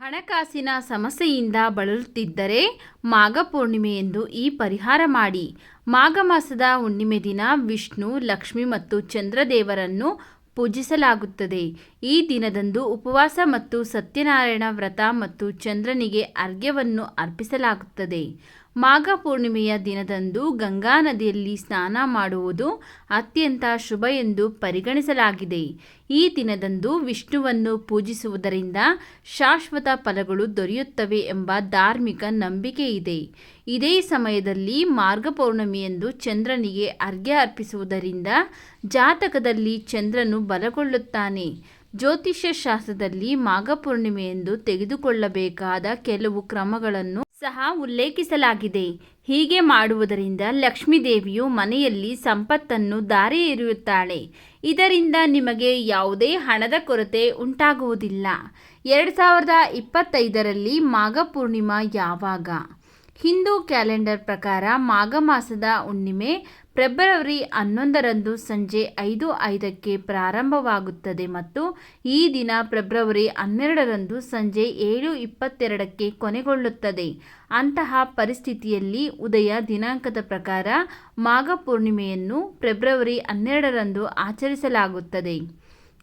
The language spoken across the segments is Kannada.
ಹಣಕಾಸಿನ ಸಮಸ್ಯೆಯಿಂದ ಬಳಲುತ್ತಿದ್ದರೆ ಮಾಘ ಪೂರ್ಣಿಮೆಯಂದು ಈ ಪರಿಹಾರ ಮಾಡಿ. ಮಾಘ ಮಾಸದ ಹುಣ್ಣಿಮೆ ದಿನ ವಿಷ್ಣು, ಲಕ್ಷ್ಮಿ ಮತ್ತು ಚಂದ್ರದೇವರನ್ನು ಪೂಜಿಸಲಾಗುತ್ತದೆ. ಈ ದಿನದಂದು ಉಪವಾಸ ಮತ್ತು ಸತ್ಯನಾರಾಯಣ ವ್ರತ ಮತ್ತು ಚಂದ್ರನಿಗೆ ಅರ್ಘ್ಯವನ್ನು ಅರ್ಪಿಸಲಾಗುತ್ತದೆ. ಮಾಘ ಪೂರ್ಣಿಮೆಯ ದಿನದಂದು ಗಂಗಾ ನದಿಯಲ್ಲಿ ಸ್ನಾನ ಮಾಡುವುದು ಅತ್ಯಂತ ಶುಭ ಎಂದು ಪರಿಗಣಿಸಲಾಗಿದೆ. ಈ ದಿನದಂದು ವಿಷ್ಣುವನ್ನು ಪೂಜಿಸುವುದರಿಂದ ಶಾಶ್ವತ ಫಲಗಳು ದೊರೆಯುತ್ತವೆ ಎಂಬ ಧಾರ್ಮಿಕ ನಂಬಿಕೆ ಇದೆ. ಇದೇ ಸಮಯದಲ್ಲಿ ಮಾರ್ಗ ಪೌರ್ಣಮಿಯಂದು ಚಂದ್ರನಿಗೆ ಅರ್ಘ್ಯ ಅರ್ಪಿಸುವುದರಿಂದ ಜಾತಕದಲ್ಲಿ ಚಂದ್ರನು ಬಲಗೊಳ್ಳುತ್ತಾನೆ. ಜ್ಯೋತಿಷ್ಯ ಶಾಸ್ತ್ರದಲ್ಲಿ ಮಾಘ ಪೂರ್ಣಿಮೆಯಂದು ತೆಗೆದುಕೊಳ್ಳಬೇಕಾದ ಕೆಲವು ಕ್ರಮಗಳನ್ನು ಸಹ ಉಲ್ಲೇಖಿಸಲಾಗಿದೆ. ಹೀಗೆ ಮಾಡುವುದರಿಂದ ಲಕ್ಷ್ಮೀದೇವಿಯು ಮನೆಯಲ್ಲಿ ಸಂಪತ್ತನ್ನು ದಾರಿ ಎರೆಯುತ್ತಾಳೆ. ಇದರಿಂದ ನಿಮಗೆ ಯಾವುದೇ ಹಣದ ಕೊರತೆ ಉಂಟಾಗುವುದಿಲ್ಲ. ಎರಡು ಸಾವಿರದ ಇಪ್ಪತ್ತೈದರಲ್ಲಿ ಮಾಘ ಪೂರ್ಣಿಮಾ ಯಾವಾಗ? ಹಿಂದೂ ಕ್ಯಾಲೆಂಡರ್ ಪ್ರಕಾರ ಮಾಘ ಮಾಸದ ಹುಣ್ಣಿಮೆ ಫೆಬ್ರವರಿ ಹನ್ನೊಂದರಂದು ಸಂಜೆ ಐದು ಐದಕ್ಕೆ ಪ್ರಾರಂಭವಾಗುತ್ತದೆ ಮತ್ತು ಈ ದಿನ ಫೆಬ್ರವರಿ ಹನ್ನೆರಡರಂದು ಸಂಜೆ ಏಳು ಇಪ್ಪತ್ತೆರಡಕ್ಕೆ ಕೊನೆಗೊಳ್ಳುತ್ತದೆ. ಅಂತಹ ಪರಿಸ್ಥಿತಿಯಲ್ಲಿ ಉದಯ ದಿನಾಂಕದ ಪ್ರಕಾರ ಮಾಘ ಪೂರ್ಣಿಮೆಯನ್ನು ಫೆಬ್ರವರಿ ಹನ್ನೆರಡರಂದು ಆಚರಿಸಲಾಗುತ್ತದೆ.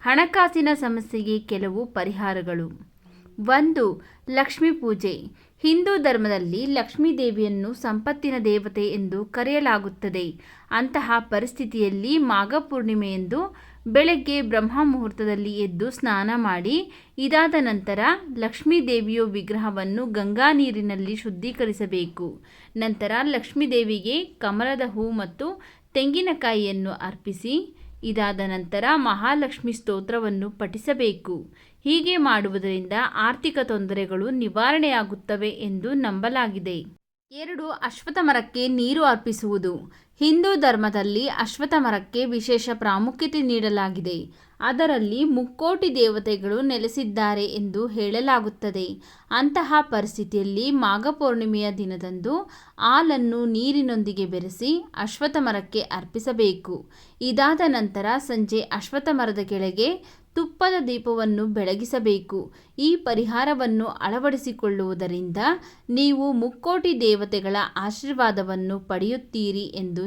ಹಣಕಾಸಿನ ಸಮಸ್ಯೆಗೆ ಕೆಲವು ಪರಿಹಾರಗಳು. ಒಂದು, ಲಕ್ಷ್ಮೀ ಪೂಜೆ. ಹಿಂದೂ ಧರ್ಮದಲ್ಲಿ ಲಕ್ಷ್ಮೀ ದೇವಿಯನ್ನು ಸಂಪತ್ತಿನ ದೇವತೆ ಎಂದು ಕರೆಯಲಾಗುತ್ತದೆ. ಅಂತಹ ಪರಿಸ್ಥಿತಿಯಲ್ಲಿ ಮಾಘ ಪೂರ್ಣಿಮೆಯಂದು ಬೆಳಗ್ಗೆ ಬ್ರಹ್ಮ ಮುಹೂರ್ತದಲ್ಲಿ ಎದ್ದು ಸ್ನಾನ ಮಾಡಿ, ಇದಾದ ನಂತರ ಲಕ್ಷ್ಮೀ ದೇವಿಯ ವಿಗ್ರಹವನ್ನು ಗಂಗಾ ನೀರಿನಲ್ಲಿ ಶುದ್ಧೀಕರಿಸಬೇಕು. ನಂತರ ಲಕ್ಷ್ಮೀ ದೇವಿಗೆ ಕಮಲದ ಹೂ ಮತ್ತು ತೆಂಗಿನಕಾಯಿಯನ್ನು ಅರ್ಪಿಸಿ ಇದಾದ ನಂತರ ಮಹಾಲಕ್ಷ್ಮಿ ಸ್ತೋತ್ರವನ್ನು ಪಠಿಸಬೇಕು. ಹೀಗೆ ಮಾಡುವುದರಿಂದ ಆರ್ಥಿಕ ತೊಂದರೆಗಳು ನಿವಾರಣೆಯಾಗುತ್ತವೆ ಎಂದು ನಂಬಲಾಗಿದೆ. ಎರಡು ಅಶ್ವಥ ಮರಕ್ಕೆ ನೀರು ಅರ್ಪಿಸುವುದು. ಹಿಂದೂ ಧರ್ಮದಲ್ಲಿ ಅಶ್ವತ್ಥ ಮರಕ್ಕೆ ವಿಶೇಷ ಪ್ರಾಮುಖ್ಯತೆ ನೀಡಲಾಗಿದೆ. ಅದರಲ್ಲಿ ಮುಕ್ಕೋಟಿ ದೇವತೆಗಳು ನೆಲೆಸಿದ್ದಾರೆ ಎಂದು ಹೇಳಲಾಗುತ್ತದೆ. ಅಂತಹ ಪರಿಸ್ಥಿತಿಯಲ್ಲಿ ಮಾಘ ಪೂರ್ಣಿಮೆಯ ದಿನದಂದು ಹಾಲನ್ನು ನೀರಿನೊಂದಿಗೆ ಬೆರೆಸಿ ಅಶ್ವತ್ಥ ಮರಕ್ಕೆ ಅರ್ಪಿಸಬೇಕು. ಇದಾದ ನಂತರ ಸಂಜೆ ಅಶ್ವತ್ಥ ಮರದ ಕೆಳಗೆ ತುಪ್ಪದ ದೀಪವನ್ನು ಬೆಳಗಿಸಬೇಕು. ಈ ಪರಿಹಾರವನ್ನು ಅಳವಡಿಸಿಕೊಳ್ಳುವುದರಿಂದ ನೀವು ಮುಕ್ಕೋಟಿ ದೇವತೆಗಳ ಆಶೀರ್ವಾದವನ್ನು ಪಡೆಯುತ್ತೀರಿ ಎಂದು